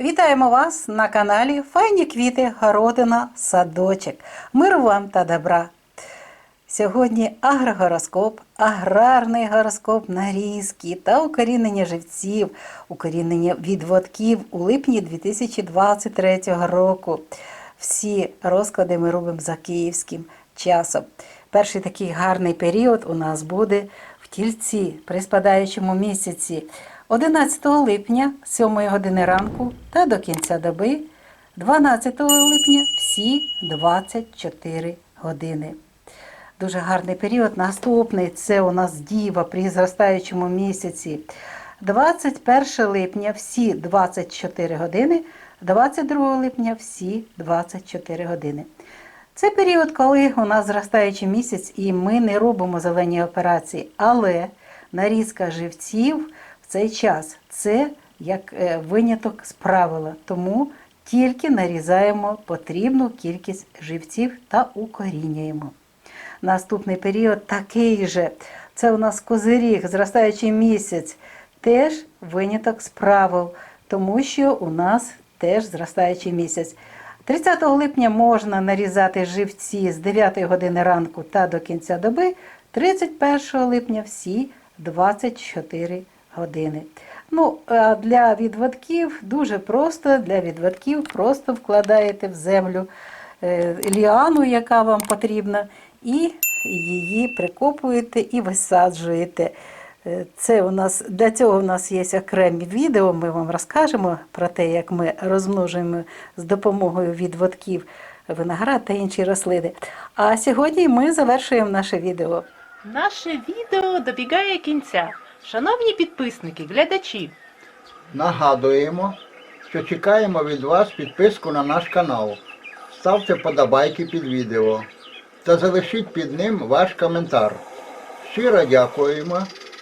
Вітаємо вас на каналі Файні квіти, городина, садочок. Миру вам та добра. Сьогодні агрогороскоп, аграрний гороскоп нарізки та укорінення живців, укорінення відводків у липні 2023 року. Всі розклади ми робимо за київським часом. Перший такий гарний період у нас буде в тільці при спадаючому місяці 11 липня з 7 години ранку та до кінця доби 12 липня всі 24 години. Дуже гарний період. Наступний це у нас діва при зростаючому місяці. 21 липня всі 24 години, 22 липня всі 24 години. Це період, коли у нас зростаючий місяць і ми не робимо зелені операції, але нарізка живців в цей час це як е, виняток з правила. Тому тільки нарізаємо потрібну кількість живців та укорінюємо. Наступний період такий же. Це у нас козиріг, зростаючий місяць, теж виняток з правил, тому що у нас теж зростаючий місяць. 30 липня можна нарізати живці з 9 години ранку та до кінця доби, 31 липня всі 24 години. Ну, а для відводків дуже просто. Для відводків просто вкладаєте в землю е, ліану, яка вам потрібна, і її прикопуєте і висаджуєте. Е, Це у нас для цього у нас є окремі відео. Ми вам розкажемо про те, як ми розмножуємо з допомогою відводків виноград та інші рослини. А сьогодні ми завершуємо наше відео. Наше відео добігає кінця. Шановні підписники, глядачі, Нагадуємо, що чекаємо від вас підписку на наш канал. Ставте подобайки під відео та залишіть під ним ваш коментар. Щиро дякуємо